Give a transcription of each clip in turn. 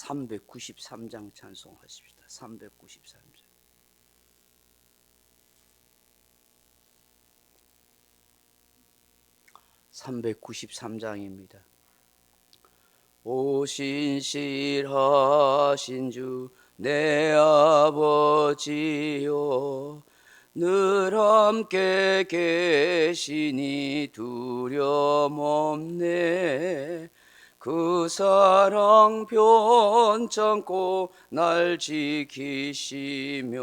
393장 찬송하십시다. 393장. (393장입니다) 오 신실하신 주 내 아버지요 늘 함께 계시니 두려움 없네 그 사랑 변찮고 날 지키시며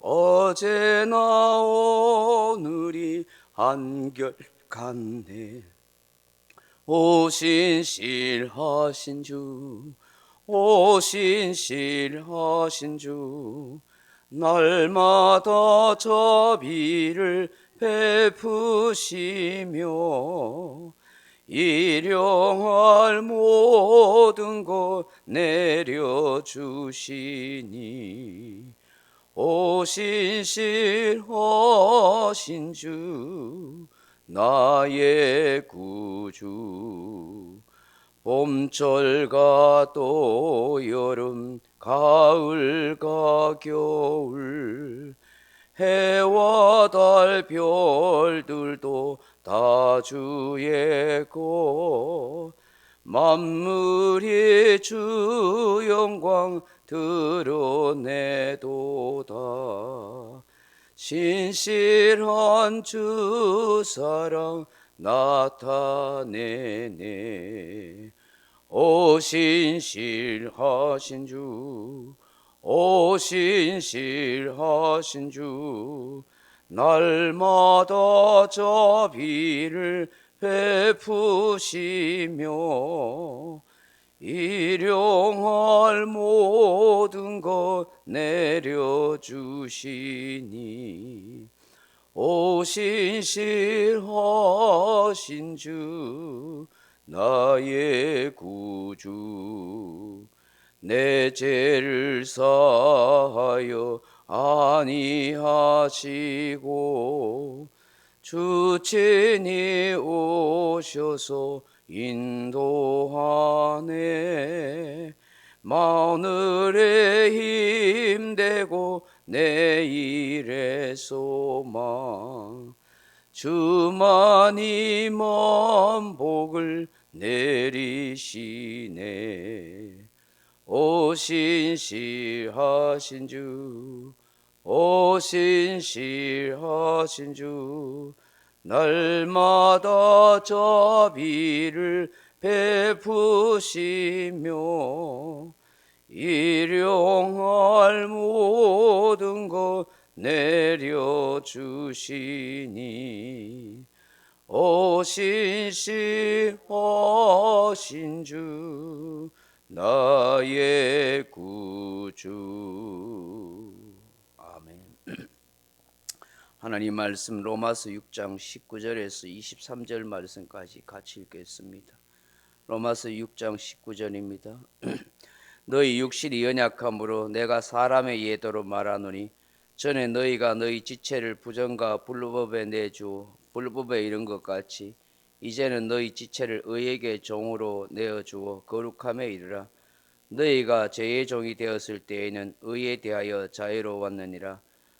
어제나 오늘이 한결같네. 오신실하신 주 오신실하신 주 날마다 자비를 베푸시며 일용할 모든 것 내려주시니. 오신실하신 주 나의 구주. 봄철과 또 여름 가을과 겨울 해와 달 별들도 다 주의 것 만물이 주 영광 드러내도다. 신실한 주 사랑 나타내네. 오 신실하신 주 오 신실하신 주 날마다 자비를 베푸시며 일용할 모든 것 내려주시니 오신실하신 주 나의 구주 내 죄를 사하여 아니하시고 주친이 오셔서 인도하네. 마늘에 힘되고 내일의 소망 주만이 만 복을 내리시네. 오신실하신 주 오 신실하신 주 날마다 자비를 베푸시며 일용할 모든 것 내려주시니 오 신실하신 주 나의 구주 하나님 말씀 로마서 6장 19절에서 23절 말씀까지 같이 읽겠습니다. 로마서 6장 19절입니다. 너희 육신이 연약함으로 내가 사람의 예도로 말하노니 전에 너희가 너희 지체를 부정과 불법에 내주어 불법에 이른 것 같이 이제는 너희 지체를 의에게 종으로 내어 주어 거룩함에 이르라. 너희가 죄의 종이 되었을 때에는 의에 대하여 자유로웠느니라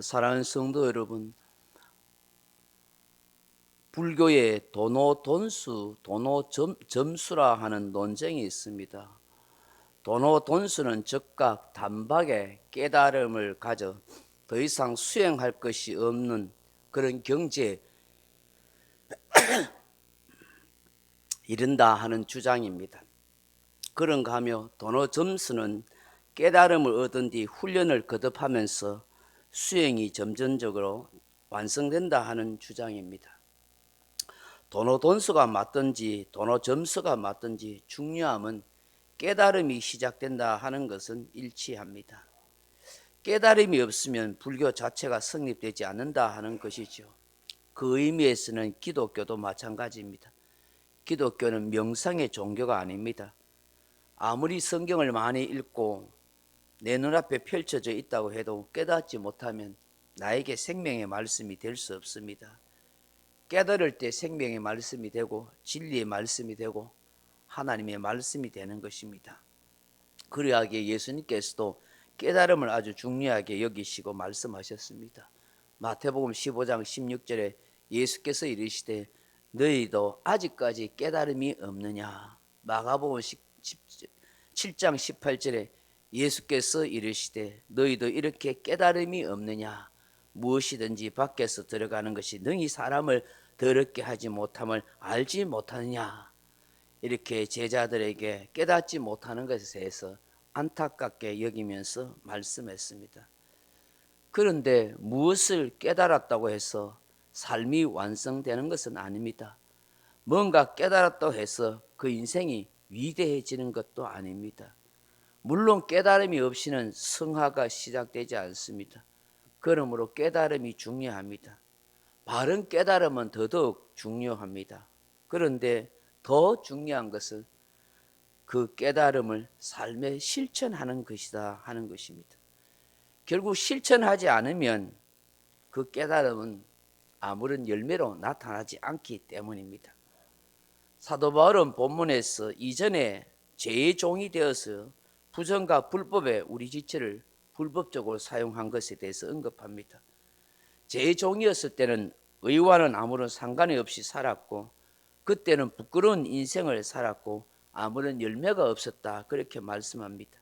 사랑하는 성도 여러분 불교의 도노 돈수 도노 점, 점수라 하는 논쟁이 있습니다 도노 돈수는 즉각 단박에 깨달음을 가져 더 이상 수행할 것이 없는 그런 경지에 이른다 하는 주장입니다. 그런가 하며 도노 점수는 깨달음을 얻은 뒤 훈련을 거듭하면서 수행이 점진적으로 완성된다 하는 주장입니다. 도노 돈수가 맞든지 도노 점수가 맞든지 중요함은 깨달음이 시작된다 하는 것은 일치합니다. 깨달음이 없으면 불교 자체가 성립되지 않는다 하는 것이죠. 그 의미에서는 기독교도 마찬가지입니다. 기독교는 명상의 종교가 아닙니다. 아무리 성경을 많이 읽고 내 눈앞에 펼쳐져 있다고 해도 깨닫지 못하면 나에게 생명의 말씀이 될 수 없습니다. 깨달을 때 생명의 말씀이 되고 진리의 말씀이 되고 하나님의 말씀이 되는 것입니다. 그러하기에 예수님께서도 깨달음을 아주 중요하게 여기시고 말씀하셨습니다. 마태복음 15장 16절에 예수께서 이르시되 너희도 아직까지 깨달음이 없느냐. 마가복음 7장 18절에 예수께서 이르시되 너희도 이렇게 깨달음이 없느냐. 무엇이든지 밖에서 들어가는 것이 능히 사람을 더럽게 하지 못함을 알지 못하느냐. 이렇게 제자들에게 깨닫지 못하는 것에 대해서 안타깝게 여기면서 말씀했습니다. 그런데 무엇을 깨달았다고 해서 삶이 완성되는 것은 아닙니다. 뭔가 깨달았다고 해서 그 인생이 위대해지는 것도 아닙니다. 물론 깨달음이 없이는 성화가 시작되지 않습니다. 그러므로 깨달음이 중요합니다. 바른 깨달음은 더더욱 중요합니다. 그런데 더 중요한 것은 그 깨달음을 삶에 실천하는 것이다 하는 것입니다. 결국 실천하지 않으면 그 깨달음은 아무런 열매로 나타나지 않기 때문입니다. 사도 바울은 본문에서 이전에 죄의 종이 되어서 부정과 불법에 우리 지체를 불법적으로 사용한 것에 대해서 언급합니다. 죄의 종이었을 때는 의와는 아무런 상관이 없이 살았고 그때는 부끄러운 인생을 살았고 아무런 열매가 없었다 그렇게 말씀합니다.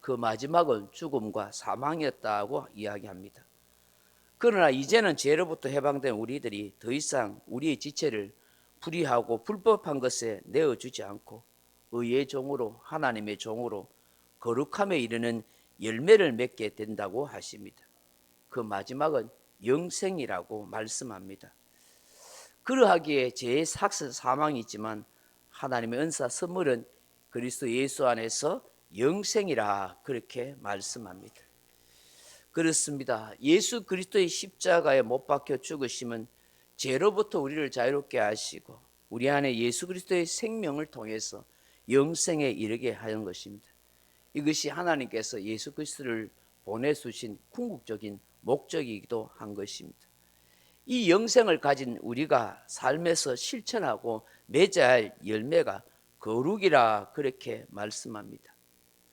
그 마지막은 죽음과 사망이었다고 이야기합니다. 그러나 이제는 죄로부터 해방된 우리들이 더 이상 우리의 지체를 불의하고 불법한 것에 내어주지 않고 의의 종으로 하나님의 종으로 거룩함에 이르는 열매를 맺게 된다고 하십니다. 그 마지막은 영생이라고 말씀합니다. 그러하기에 죄의 삭스 사망이 있지만 하나님의 은사 선물은 그리스도 예수 안에서 영생이라 그렇게 말씀합니다. 그렇습니다. 예수 그리스도의 십자가에 못 박혀 죽으심은 죄로부터 우리를 자유롭게 하시고 우리 안에 예수 그리스도의 생명을 통해서 영생에 이르게 하는 것입니다. 이것이 하나님께서 예수 그리스도를 보내주신 궁극적인 목적이기도 한 것입니다. 이 영생을 가진 우리가 삶에서 실천하고 맺어야 할 열매가 거룩이라 그렇게 말씀합니다.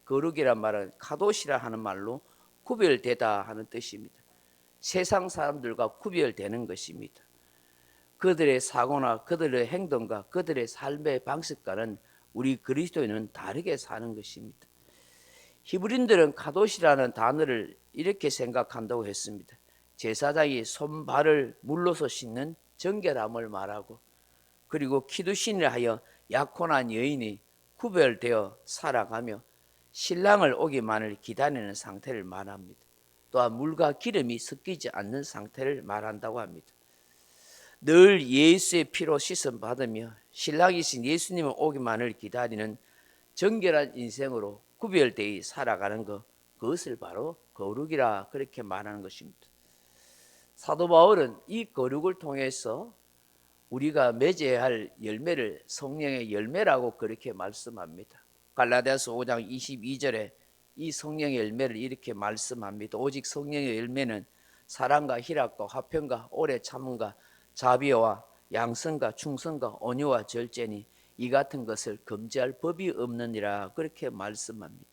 거룩이란 말은 카도시라 하는 말로 구별되다 하는 뜻입니다. 세상 사람들과 구별되는 것입니다. 그들의 사고나 그들의 행동과 그들의 삶의 방식과는 우리 그리스도인은 다르게 사는 것입니다. 히브린들은 카도시라는 단어를 이렇게 생각한다고 했습니다. 제사장이 손발을 물로서 씻는 정결함을 말하고 그리고 키두신을 하여 약혼한 여인이 구별되어 살아가며 신랑을 오기만을 기다리는 상태를 말합니다. 또한 물과 기름이 섞이지 않는 상태를 말한다고 합니다. 늘 예수의 피로 씻음 받으며 신랑이신 예수님을 오기만을 기다리는 정결한 인생으로 구별되어 살아가는 것 그것을 바로 거룩이라 그렇게 말하는 것입니다. 사도 바울은 이 거룩을 통해서 우리가 맺어야 할 열매를 성령의 열매라고 그렇게 말씀합니다. 갈라디아서 5장 22절에 이 성령의 열매를 이렇게 말씀합니다. 오직 성령의 열매는 사랑과 희락과 화평과 오래 참음과 자비와 양성과 충성과 온유와 절제니 이 같은 것을 금지할 법이 없느니라 그렇게 말씀합니다.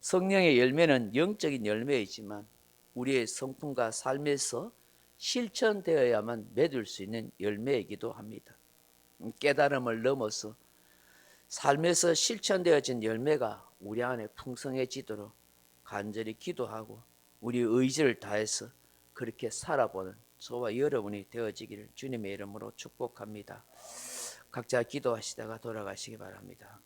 성령의 열매는 영적인 열매이지만 우리의 성품과 삶에서 실천되어야만 맺을 수 있는 열매이기도 합니다. 깨달음을 넘어서 삶에서 실천되어진 열매가 우리 안에 풍성해지도록 간절히 기도하고 우리 의지를 다해서 그렇게 살아보는 저와 여러분이 되어지기를 주님의 이름으로 축복합니다. 각자 기도하시다가 돌아가시기 바랍니다.